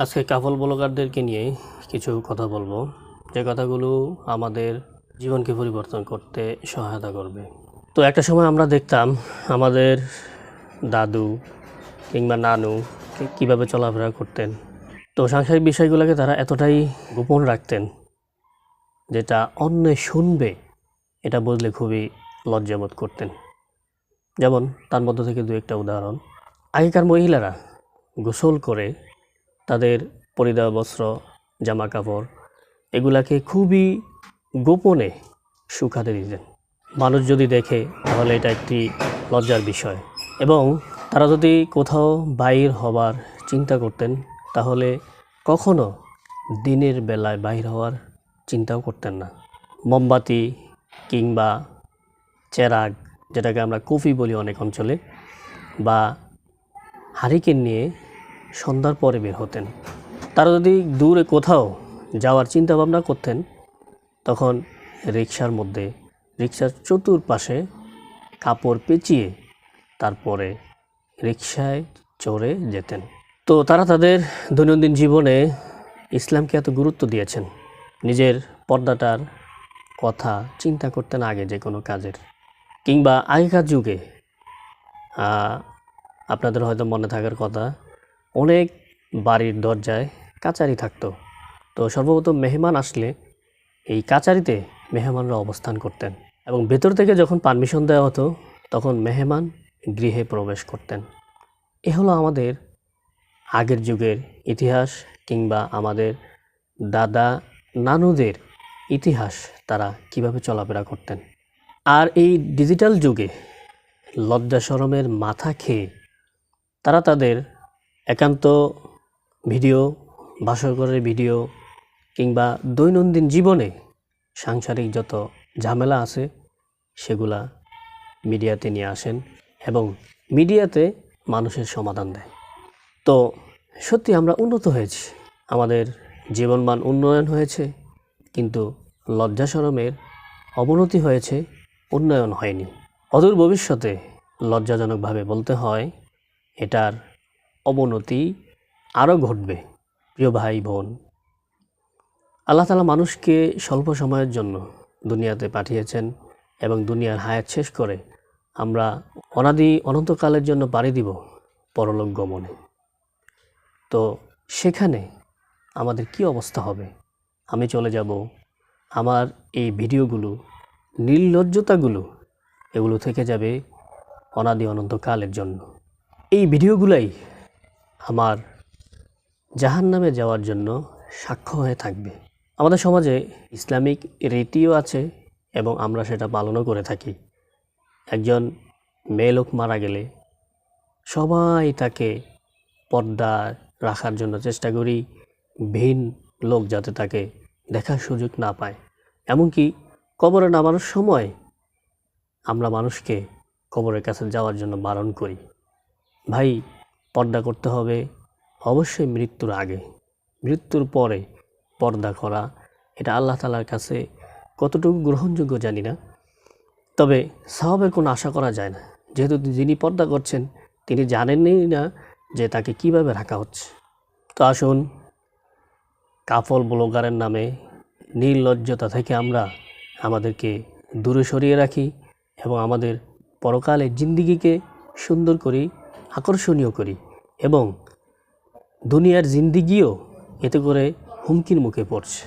আজকে কাপল ব্লগারদেরকে নিয়ে কিছু কথা বলব। যে কথাগুলো আমাদের জীবনকে পরিবর্তন করতে সহায়তা করবে। তো একটা সময় আমরা দেখতাম আমাদের দাদু কিংবা নানু কীভাবে চলাফেরা করতেন। তো সাংসারিক বিষয়গুলোকে তারা এতটাই গোপন রাখতেন যেটা অন্যে শুনবে, এটা বুঝলে খুবই লজ্জাবোধ করতেন। যেমন তার মধ্য থেকে দু একটা উদাহরণ। আগেকার মহিলারা গোসল করে তাদের পরিধেয় বস্ত্র জামা কাপড় এগুলাকে খুবই গোপনে শুকাতে দিতেন। মানুষ যদি দেখে, তাহলে এটা একটি লজ্জার বিষয়। এবং তারা যদি কোথাও বাইর হবার চিন্তা করতেন, তাহলে কখনো দিনের বেলায় বাইর হওয়ার চিন্তাও করতেন না। মোমবাতি কিংবা চেরাগ, যেটাকে আমরা কফি বলি অনেক অঞ্চলে, বা হারিকেন নিয়ে সন্ধ্যার পরে বের হতেন। তারা যদি দূরে কোথাও যাওয়ার চিন্তা ভাবনা করতেন, তখন রিক্সার মধ্যে রিক্সার চতুর্পাশে কাপড় পেঁচিয়ে তারপরে রিক্সায় চড়ে যেতেন। তো তারা তাদের দৈনন্দিন জীবনে ইসলামকে এত গুরুত্ব দিয়েছেন। নিজের পর্দাটার কথা চিন্তা করতেন আগে যে কোনো কাজের। কিংবা আগেকার যুগে আপনাদের হয়তো মনে থাকার কথা অনেক বাড়ির দরজায় কাচারি থাকতো। তো সর্বপ্রথম মেহমান আসলে এই কাচারিতে মেহমানরা অবস্থান করতেন এবং ভেতর থেকে যখন পারমিশন দেওয়া হতো, তখন মেহমান গৃহে প্রবেশ করতেন। এ হলো আমাদের আগের যুগের ইতিহাস কিংবা আমাদের দাদা নানুদের ইতিহাস, তারা কীভাবে চলাফেরা করতেন। আর এই ডিজিটাল যুগে লজ্জা শরমের মাথা খেয়ে তারা তাদের একান্ত ভিডিও ভাস্করের ভিডিও কিংবা দৈনন্দিন জীবনে সাংসারিক যত ঝামেলা আছে, সেগুলা মিডিয়াতে নিয়ে আসেন এবং মিডিয়াতে মানুষের সমাধান দেয়। তো সত্যি আমরা উন্নত হয়েছি। আমাদের জীবনমান উন্নয়ন হয়েছে, কিন্তু লজ্জা শরমের অবনতি হয়েছে, উন্নয়ন হয়নি। অদূর ভবিষ্যতে লজ্জাজনকভাবে বলতে হয়, এটার অবনতি আরও ঘটবে, প্রিয় ভাই বোন। আল্লাহ তালা মানুষকে স্বল্প সময়ের জন্য দুনিয়াতে পাঠিয়েছেন এবং দুনিয়ার হায়াত শেষ করে আমরা অনাদি অনন্তকালের জন্য পাড়ি দিব পরলোক গমনে। তো সেখানে আমাদের কি অবস্থা হবে? আমি চলে যাব। আমার এই ভিডিওগুলো, নির্লজ্জতাগুলো, এগুলো থেকে যাবে অনাদি অনন্তকালের জন্য। এই ভিডিওগুলাই আমার জাহান নামে যাওয়ার জন্য সাক্ষ্য হয়ে থাকবে। আমাদের সমাজে ইসলামিক রীতিও আছে এবং আমরা সেটা পালনও করে থাকি। একজন মেয়ে লোক মারা গেলে সবাই তাকে পর্দা রাখার জন্য চেষ্টা করি, ভিন লোক যাতে তাকে দেখার সুযোগ না পায়। এমনকি কবরে নামানোর সময় আমরা মানুষকে কবরের কাছে যাওয়ার জন্য বারণ করি। ভাই পর্দা করতে হবে। অবশ্যই মৃত্যুর আগে। মৃত্যুর পরে পর্দা করা, এটা আল্লাহ তালার কাছে কতটুকু গ্রহণযোগ্য জানি না। তবে সাহাবের কোনো আশা করা যায় না। যেহেতু যিনি পর্দা করছেন, তিনি জানেনই না যে তাকে কীভাবে রাখা হচ্ছে। তো আসুন, কাফল ব্লগারের নামে নির্লজ্জতা থেকে আমরা আমাদেরকে দূরে সরিয়ে রাখি এবং আমাদের পরকালে জিন্দিগিকে সুন্দর করি। আকর্ষণীয় করি এবং দুনিয়ার জিন্দিগিও এতে করে হুমকির মুখে পড়ছে।